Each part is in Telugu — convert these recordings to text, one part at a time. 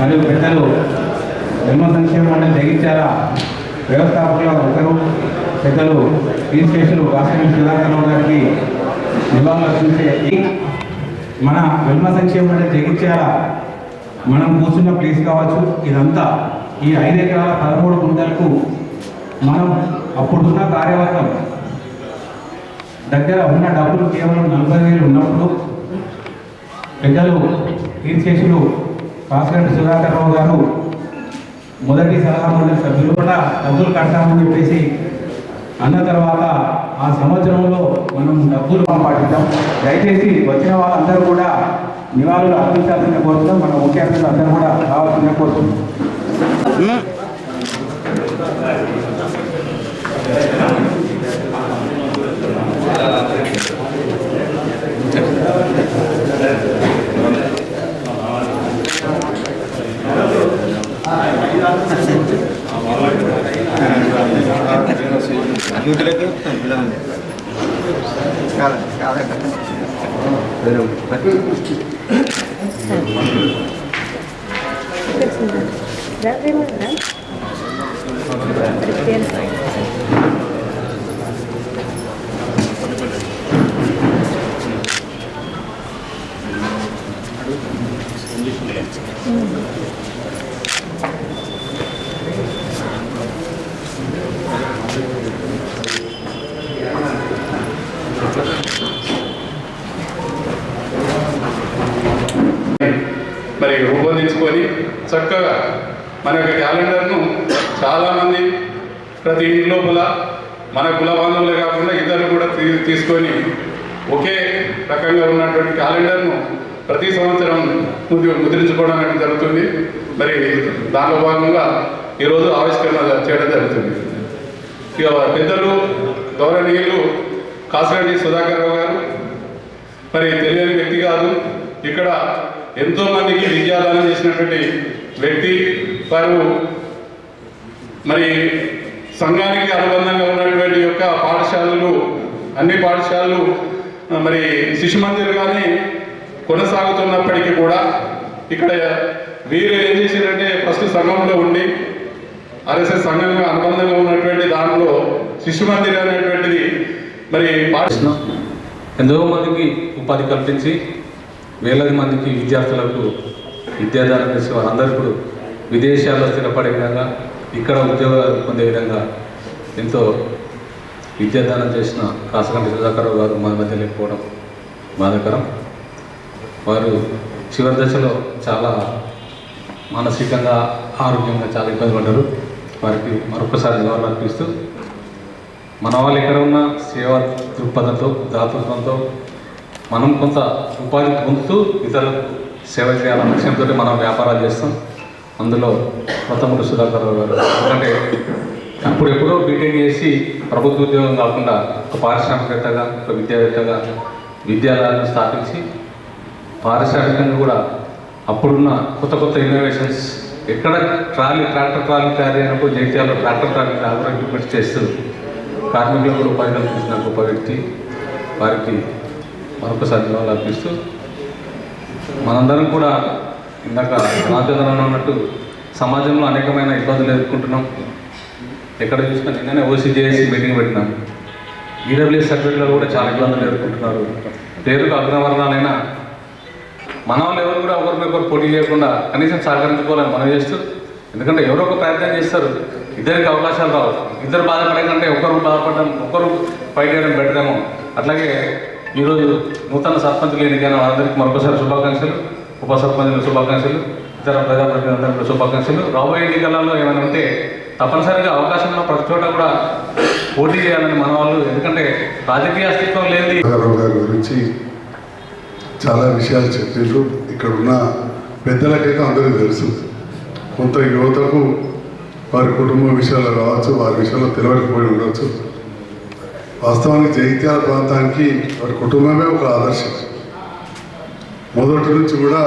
మరియు పెద్దలు జన్మ సంక్షేమ మండలి జగించాల వ్యవస్థాపకులు ఒకరు పెద్దలు రిజిస్ట్రేషన్ వాసవి సుధాకర్ గారికి నివాళులు అర్పించే మన వెల్మ సంక్షేమ మండలి జగించాల మనం కూర్చున్న ప్లేస్ కావచ్చు. ఇదంతా ఈ ఐదు ఎకరాల పదమూడు గుంటలకు మనం అప్పుడున్న కార్యవర్గం. దగ్గర ఉన్న డబ్బులు కేవలం నలభై వేలు ఉన్నప్పుడు పెద్దలు తీర్చేసులు కాసిరెడ్డి సుధాకర్ రావు గారు మొదటి సలహా మండలి సభ్యులు కూడా డబ్బులు కడతామని చెప్పేసి అన్న తర్వాత ఆ సంవత్సరంలో మనం డబ్బులు పాటిద్దాం దయచేసి వచ్చిన వాళ్ళందరూ కూడా నివాళులు అర్పించాల్సిన కోరుతున్నాం. మన ముఖ్య అందరూ కూడా రావాల్సిన కోరుతున్నాం. 내려볼까요? 음. తీసుకొని చక్కగా మన యొక్క క్యాలెండర్ను చాలామంది ప్రతి ఇంటి లోపల మన కుల బాంధవులే కాకుండా ఇద్దరు కూడా తీ- తీసుకొని ఒకే రకంగా ఉన్నటువంటి క్యాలెండర్ను ప్రతి సంవత్సరం ముద్రించుకోవడం అనేది జరుగుతుంది. మరి దానిలో భాగంగా ఈరోజు ఆవిష్కరణ చేయడం జరుగుతుంది. ఇక పెద్దలు గౌరవనీయులు కాసిరెడ్డి సుధాకర్ రావు గారు మరి తెలియని వ్యక్తి కాదు. ఇక్కడ ఎంతో మందికి విద్యాదానం చేసినటువంటి వ్యక్తి వారు మరి సంఘానికి అనుబంధంగా ఉన్నటువంటి యొక్క పాఠశాలలు అన్ని పాఠశాలలు మరి శిశు మందిర్ కానీ కొనసాగుతున్నప్పటికీ కూడా ఇక్కడ వీరు ఏం చేశారంటే ఫస్ట్ సంఘంలో ఉండి ఆర్ఎస్ఎస్ సంఘంగా అనుబంధంగా ఉన్నటువంటి దాంట్లో శిశు మందిర్ అనేటువంటిది మరి పాఠ ఎంతో మందికి ఉపాధి కల్పించి వేలాది మందికి విద్యార్థులకు విద్యాదానం చేసే వారందరూ ఇప్పుడు విదేశాల్లో స్థిరపడే విధంగా ఇక్కడ ఉద్యోగాలు పొందే విధంగా ఎంతో విద్యాదానం చేసిన కాసగంటి సుధాకర్ గారు మన మధ్య లేకపోవడం బాధాకరం. వారు చివరి దశలో చాలా మానసికంగా ఆరోగ్యంగా చాలా ఇబ్బంది పడ్డారు. వారికి మరొకసారి నివారణ అర్పిస్తూ మన వాళ్ళు ఎక్కడ ఉన్న సేవా దృక్పథంతో దాతృత్వంతో మనం కొంత ఉపాధి పొందుతూ ఇతరులకు సేవ చేయాలన్న లక్ష్యంతో మనం వ్యాపారాలు చేస్తాం. అందులో కొత్తమూరు సుధాకర్ గారు. ఎందుకంటే అప్పుడు ఎప్పుడో బీటెక్ చేసి ప్రభుత్వ ఉద్యోగం కాకుండా ఒక పారిశ్రామికవేత్తగా ఒక విద్యావేత్తగా విద్యాలయాలను స్థాపించి పారిశ్రామికంగా కూడా అప్పుడున్న కొత్త కొత్త ఇన్నోవేషన్స్ ఎక్కడ ట్రాలీ ట్రాక్టర్ ట్రాలీ తయారీ అయినప్పుడు జైత్యాలలో ట్రాక్టర్ ట్రాలీ అగ్రో చేస్తూ కార్మికులకు కూడా ఉపాధి కల్పించిన గొప్ప వ్యక్తి. వారికి మరొకసారి ధన్యవాదాలు అర్పిస్తూ మనందరం కూడా ఇందాక సమాజంలో ఉన్నట్టు సమాజంలో అనేకమైన ఇబ్బందులు ఎదుర్కొంటున్నాం. ఎక్కడ చూసినా నిన్ననే ఓసీజేఎస్సీ మీటింగ్ పెట్టినాం. ఈడబ్ల్యూఎస్ సర్టిఫికెట్లో కూడా చాలా ఇబ్బందులు ఎదుర్కొంటున్నారు. పేరుకు అగ్రవర్ణాలైనా మన వాళ్ళు ఎవరు కూడా ఒకరికొకరు పోటీ చేయకుండా కనీసం సహకరించుకోవాలని మనం చేస్తూ ఎందుకంటే ఎవరో ఒక ప్రయత్నం చేస్తారు. ఇద్దరికి అవకాశాలు రావు. ఇద్దరు బాధపడే కంటే ఒకరు బాధపడడం ఒకరు ఫైట్ చేయడం బెటర్ ఏమో. అట్లాగే ఈరోజు నూతన సర్పంచులు ఎన్నికైన వారందరికీ మరొకసారి శుభాకాంక్షలు. ఉప సర్పంచుల శుభాకాంక్షలు. ఇతర ప్రజాప్రతినిధులందరికీ శుభాకాంక్షలు. రాబోయే ఎన్నికలలో ఏమైనా ఉంటే తప్పనిసరిగా అవకాశం ఉన్న ప్రతి చోట కూడా పోటీ చేయాలని మన వాళ్ళు ఎందుకంటే రాజకీయ అస్తిత్వం లేని గారి గురించి చాలా విషయాలు చెప్పారు ఇక్కడ ఉన్న పెద్దలకైతే అందరికీ తెలుసు. కొంత యువతకు వారి కుటుంబ విషయాలు కావచ్చు వారి విషయంలో తెలియకపోయి ఉండవచ్చు వాస్తవానికి జగిత్యాల ప్రాంతానికి వారి కుటుంబమే ఒక ఆదర్శం. మొదటి నుంచి కూడా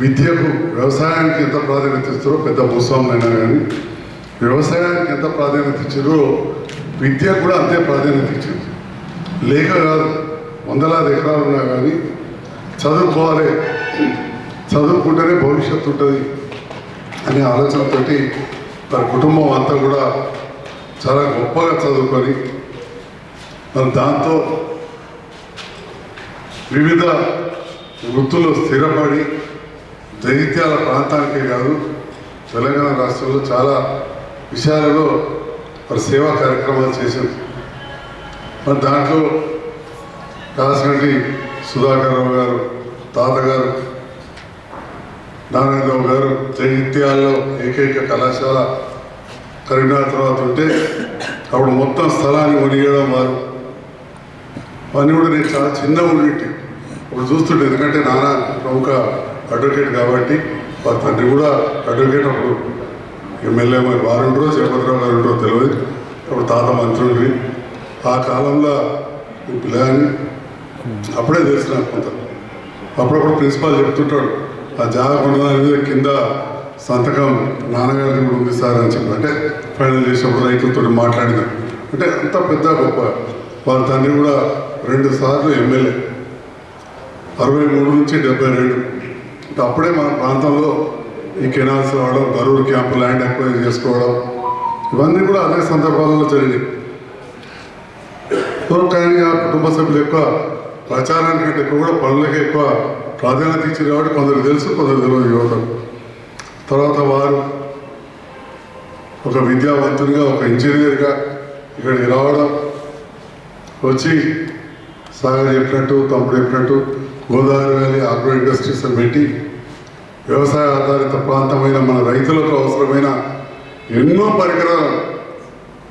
విద్యకు వ్యవసాయానికి ఎంత ప్రాధాన్యత ఇస్తారో పెద్ద భూస్వాములైనా అయినా కానీ వ్యవసాయానికి ఎంత ప్రాధాన్యత ఇచ్చారో విద్యకు కూడా అంతే ప్రాధాన్యత ఇచ్చింది లేక కాదు వందలాది ఎకరాలు ఉన్నా కానీ చదువుకోవాలి చదువుకుంటేనే భవిష్యత్తు ఉంటుంది అనే ఆలోచనతోటి వారి కుటుంబం అంతా కూడా చాలా గొప్పగా చదువుకొని మరి దాంతో వివిధ వృత్తులు స్థిరపడి దైత్యాల ప్రాంతానికే కాదు తెలంగాణ రాష్ట్రంలో చాలా విషయాలలో మరి సేవా కార్యక్రమాలు చేశారు. మరి దాంట్లో కాసినటి సుధాకర్ రావు గారు తాతగారు నారాయణరావు గారు జగిత్యాలలో ఏకైక కళాశాల కరీంనగర్ తర్వాత ఉంటే అప్పుడు మొత్తం స్థలాన్ని కొనియడం వారు. అవన్నీ కూడా నేను చాలా చిన్నగా ఉండేటి. ఇప్పుడు చూస్తుంటే ఎందుకంటే నాన్న ప్రముఖ అడ్వకేట్ కాబట్టి వారి తండ్రి కూడా అడ్వకేట్ అప్పుడు ఎమ్మెల్యే మరి వారు ఉండరో జగపతిరావు గారు ఉండరో తెలియదు. అప్పుడు తాత మంత్రి ఆ కాలంలో ఈ అప్పుడే తెలిసిన కొంత. అప్పుడప్పుడు ప్రిన్సిపాల్ చెప్తుంటాడు ఆ జాగ్రత్త కింద సంతకం నాన్నగారి కూడా ఉంది సార్ అని చెప్పి అంటే ఫైనల్ చేసినప్పుడు రైతులతో మాట్లాడిన. అంటే అంత పెద్ద గొప్ప వాళ్ళ తండ్రి కూడా రెండు సార్లు ఎమ్మెల్యే. అరవై మూడు నుంచి డెబ్బై రెండు. అంటే అప్పుడే మన ప్రాంతంలో ఈ కెనాల్స్ రావడం గరూరు క్యాంపు ల్యాండ్ అక్వైర్ చేసుకోవడం ఇవన్నీ కూడా అదే సందర్భాలలో జరిగినాయి. కానీ ఆ కుటుంబ సభ్యులు ఎక్కువ ప్రచారానికంటే ఎక్కువ కూడా పనులకి ఎక్కువ ప్రాధాన్యత ఇచ్చారు కాబట్టి కొందరు తెలుసు కొందరు తెలియదు యువతకు. తర్వాత వారు ఒక విద్యావంతునిగా ఒక ఇంజనీర్గా ఇక్కడికి రావడం వచ్చి సాగర్ చెప్పినట్టు తమ్ముడు చెప్పినట్టు గోదావరి వ్యాలీ ఆగ్రో ఇండస్ట్రీస్ పెట్టి వ్యవసాయ ఆధారిత ప్రాంతమైన మన రైతులకు అవసరమైన ఎన్నో పరికరాలు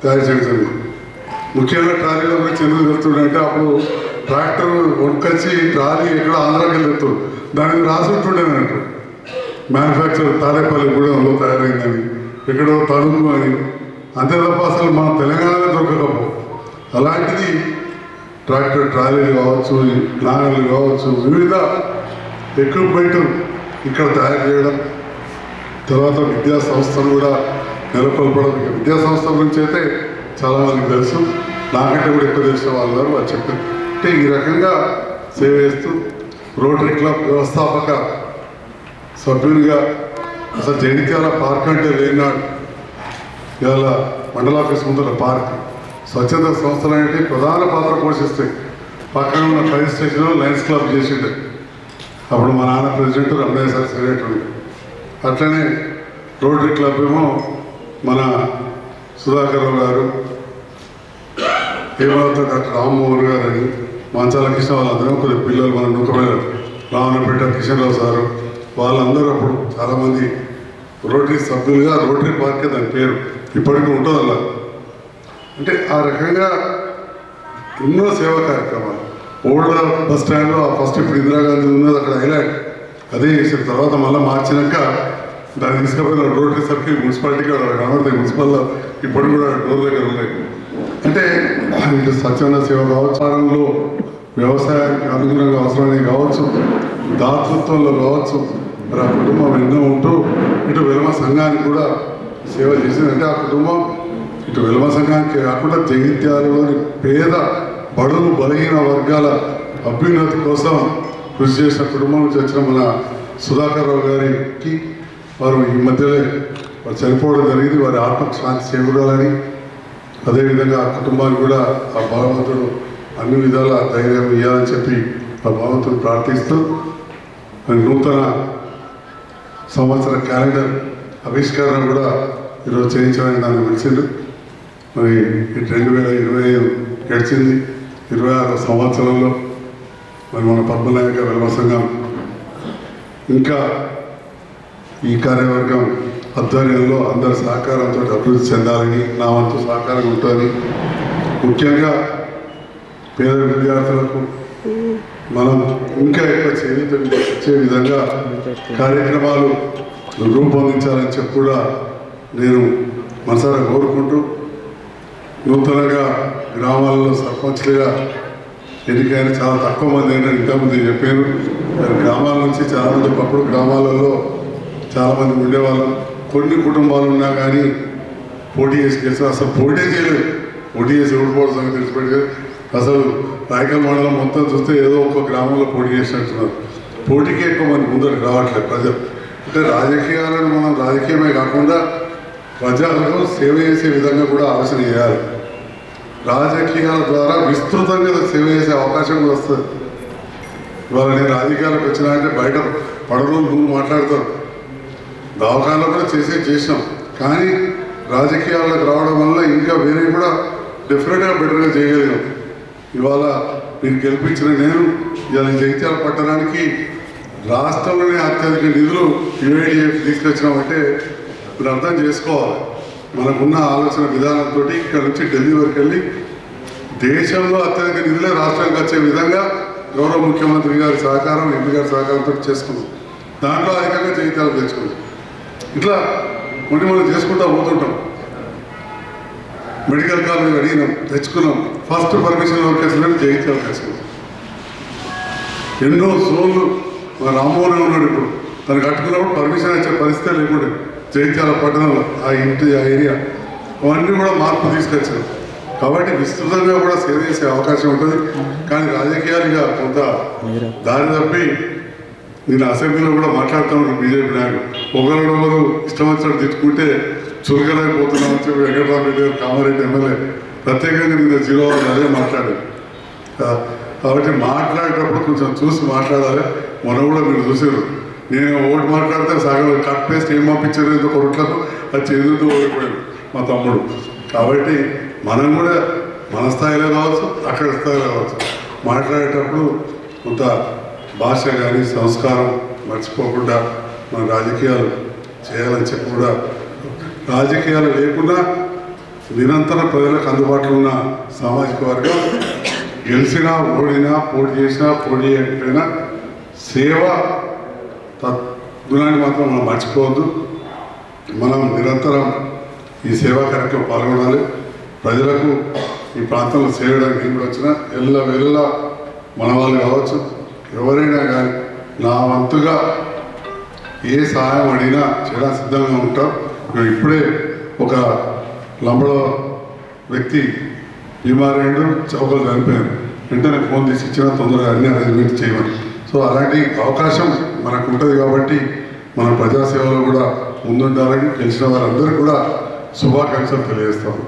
తయారు చేయడం ముఖ్యంగా ట్రాలీల గురించి ఎందుకు వెళ్తుండే అప్పుడు ట్రాక్టర్ వంకొచ్చి ట్రాలీ ఎక్కడ ఆంధ్రాకి వెళ్తుంది దానికి రాసి ఉంటుండేనంటారు మ్యానుఫ్యాక్చర్ తాడేపల్లి గూడెంలో తయారైందని ఎక్కడో తణుకు అని. అంతే తప్ప అసలు మన తెలంగాణలో దొరకకపో. అలాంటిది ట్రాక్టర్ ట్రాలీలు కావచ్చు నాగలు కావచ్చు వివిధ ఎక్విప్మెంట్ ఇక్కడ తయారు చేయడం. తర్వాత విద్యా సంస్థలు కూడా నెలకొల్పడం. విద్యా సంస్థ గురించి అయితే చాలామందికి తెలుసు. నాకంటే కూడా ఎక్కువ తెలిసిన వాళ్ళు గారు వాళ్ళు చెప్పారు అంటే ఈ రకంగా సేవ చేస్తూ రోటరీ క్లబ్ వ్యవస్థాపక సభ్యునిగా అసలు జగిత్యాల పార్క్ అంటే లేనాడు ఇవాళ మండల ఆఫీస్ ముందర పార్క్. స్వచ్ఛంద సంస్థలు అనేవి ప్రధాన పాత్ర పోషిస్తాయి. పక్కన ఉన్న ఫైర్ స్టేషన్లో లయన్స్ క్లబ్ చేసిండే. అప్పుడు మా నాన్న ప్రెసిడెంట్ రమణయ్య సార్ సెక్రటరీ. అట్లనే రోటరీ క్లబ్ ఏమో మన సుధాకర్ రావు గారు హేమలత డాక్టర్ రామ్మోహన్ గారు అని మంచాల కృష్ణ వాళ్ళందరూ కొద్ది పిల్లలు మన నూకమైన రావణపేట కిషన్ రావు సారు వాళ్ళందరూ అప్పుడు చాలామంది రోటరీ సభ్యులుగా రోటరీ పార్కే దాని పేరు ఇప్పటికీ ఉంటుంది అలా. అంటే ఆ రకంగా ఎన్నో సేవా కార్యక్రమాలు. ఓల్డ్ బస్ స్టాండ్లో ఆ ఫస్ట్ ఇప్పుడు ఇందిరాగాంధీ ఉన్నది అక్కడ హైలైట్ అదే చేసిన తర్వాత మళ్ళీ మార్చినాక దాన్ని తీసుకుపోయిన రోటరీ సర్కిల్ మున్సిపాలిటీకి అక్కడ కనబడతాయి. మున్సిపల్లో ఇప్పుడు కూడా డోర్ దగ్గర ఉన్నాయి. అంటే ఇటు స్వచ్ఛంద సేవ కావచ్చు వ్యవసాయానికి అనుగుణంగా అవసరమైనవి కావచ్చు దాతృత్వంలో కావచ్చు మరి ఆ కుటుంబం ఎన్నో ఉంటూ ఇటు వెలమ సంఘానికి కూడా సేవ చేసింది. అంటే ఆ కుటుంబం ఇటు వెలమ సంఘానికి కాకుండా జగిత్యాలలోని పేద బడులు బలహీన వర్గాల అభ్యున్నతి కోసం కృషి చేసిన కుటుంబం నుంచి వచ్చిన మన సుధాకర్ రావు గారికి వారు ఈ మధ్యలో వారు చనిపోవడం జరిగింది. వారి ఆత్మకు శాంతి చేకూరాలని అదేవిధంగా ఆ కుటుంబానికి కూడా ఆ భగవంతుడు అన్ని విధాల ధైర్యం ఇవ్వాలని చెప్పి ఆ భగవంతుడు ప్రార్థిస్తూ నూతన సంవత్సర క్యాలెండర్ ఆవిష్కరణ కూడా ఈరోజు చేయించడానికి నన్ను పిలిచిండు. మరి ఈ రెండు వేల ఇరవై ఐదు గడిచింది. ఇరవై ఆరో సంవత్సరంలో మరి మన పద్మనాయక వెల్మ సంఘం. ఇంకా ఈ కార్యవర్గం ఆధ్వర్యంలో అందరి సహకారంతో అభివృద్ధి చెందాలని నా వంతు సహకారం ఉంటుంది ముఖ్యంగా పేద విద్యార్థులకు మనం ఇంకా ఎక్కువ చేయూత ఇచ్చే విధంగా కార్యక్రమాలు రూపొందించాలని చెప్పి కూడా నేను మనసారా కోరుకుంటూ నూతనంగా గ్రామాలలో సర్పంచ్లుగా ఎన్నికైన చాలా తక్కువ మంది ఏంటంటే ఇంతకుముందు చెప్పారు. గ్రామాల నుంచి చాలా మంది ఒకప్పుడు గ్రామాలలో చాలామంది ఉండేవాళ్ళం. కొన్ని కుటుంబాలు ఉన్నా కానీ పోటీ చేసి అసలు పోటీ చేయలేదు. పోటీ చేసి ఓడిపోవడం సంగతి తెలిసిపెట్టి అసలు రాయకల్ మండలం మొత్తం చూస్తే ఏదో ఒక గ్రామంలో పోటీ చేసినట్టున్నారు. పోటీకి ఎక్కువ మంది ముందరికి రావట్లేదు ప్రజలు. అంటే రాజకీయాలను మనం రాజకీయమే కాకుండా ప్రజలకు సేవ చేసే విధంగా కూడా ఆలోచన చేయాలి. రాజకీయాల ద్వారా విస్తృతంగా సేవ చేసే అవకాశం కూడా వస్తుంది. ఇవాళ నేను రాజకీయాలకు వచ్చినా అంటే బయట పడరు నువ్వు మాట్లాడతారు దవాఖానలో కూడా చేసే చేసినాం. కానీ రాజకీయాలకు రావడం వల్ల ఇంకా వేరే కూడా డెఫినెట్గా బెటర్గా చేయగలిగాం. ఇవాళ మీరు గెలిపించిన నేను ఇవాళ జగిత్యాల పట్టణానికి రాష్ట్రంలోనే అత్యధిక నిధులు యుఐడిఎఫ్ తీసుకొచ్చినామంటే మీరు అర్థం చేసుకోవాలి. మనకున్న ఆలోచన విధానంతో ఇక్కడ నుంచి ఢిల్లీ వరకు వెళ్ళి దేశంలో అత్యధిక నిధులే రాష్ట్రానికి వచ్చే విధంగా గౌరవ ముఖ్యమంత్రి గారి సహకారం ఎంపీ గారి సహకారంతో చేసుకున్నాం. దాంట్లో అధికంగా జగిత్యాలు తెచ్చుకున్నాం ఇట్లా కొన్ని మనం చేసుకుంటా పోతుంటాం. మెడికల్ కాలేజ్ అడిగినాం తెచ్చుకున్నాం. ఫస్ట్ పర్మిషన్ లొకేషన్ జయించే అవకాశం ఎన్నో సోన్లు మా రామ్మోహన్ ఉన్నాడు ఇప్పుడు. తను కట్టుకున్నప్పుడు పర్మిషన్ ఇచ్చే పరిస్థితి లేకుండా జయించాల పట్టణంలో ఆ ఇంటి ఆ ఏరియా. అవన్నీ కూడా మార్పు తీసుకొచ్చారు. కాబట్టి విస్తృతంగా కూడా సేవ చేసే అవకాశం ఉంటుంది. కానీ రాజకీయాలుగా కొంత దారి తప్పి నేను అసెంబ్లీలో కూడా మాట్లాడుతూ ఉన్నాను. బీజేపీ నాయకులు ఒకరు ఇష్టం వచ్చినట్టు తిట్టుకుంటే చురుకలైపోతున్నామని చెప్పి వెంకటరామరెడ్డి గారు కామారెడ్డి ఎమ్మెల్యే ప్రత్యేకంగా నేను జీరో అదే మాట్లాడాను కాబట్టి మాట్లాడేటప్పుడు కొంచెం చూసి మాట్లాడాలి. మొన్న కూడా మీరు చూసారు నేను ఓటు మాట్లాడితే సగం కట్ పేస్ట్ ఏం పంపించారు ఏదో కొరట్లకు అది చెందుతూ ఓడిపోయాడు మా తమ్ముడు. కాబట్టి మనం కూడా మన స్థాయిలో కావచ్చు అక్కడ స్థాయిలో కావచ్చు మాట్లాడేటప్పుడు కొంత భాష కానీ సంస్కారం మర్చిపోకుండా మన రాజకీయాలు చేయాలని చెప్పి కూడా రాజకీయాలు లేకుండా నిరంతరం ప్రజలకు అందుబాటులో ఉన్న సామాజిక వర్గం గెలిచినా ఓడినా పోటీ చేసినా పోటీ చేయకపోయినా సేవ తత్గుణాన్ని మాత్రం మనం మర్చిపోవద్దు. మనం నిరంతరం ఈ సేవా కార్యక్రమం పాల్గొనాలి. ప్రజలకు ఈ ప్రాంతంలో చేయడానికి నేను కూడా వచ్చిన. ఎల్ల వెళ్ళ మన వాళ్ళు కావచ్చు ఎవరైనా కానీ నా వంతుగా ఏ సహాయం అడిగినా చేయడానికి సిద్ధంగా ఉంటాం. ఇప్పుడే ఒక లంబలో వ్యక్తి బీమారైండు చౌకలు చనిపోయాను వెంటనే ఫోన్ తీసి ఇచ్చిన తొందరగా అన్ని అరేంజ్మెంట్ చేయమని. సో అలాంటి అవకాశం మనకు ఉంటుంది కాబట్టి మన ప్రజాసేవలో కూడా ముందుండాలని తెలిసిన వారందరికీ కూడా శుభాకాంక్షలు తెలియజేస్తాము.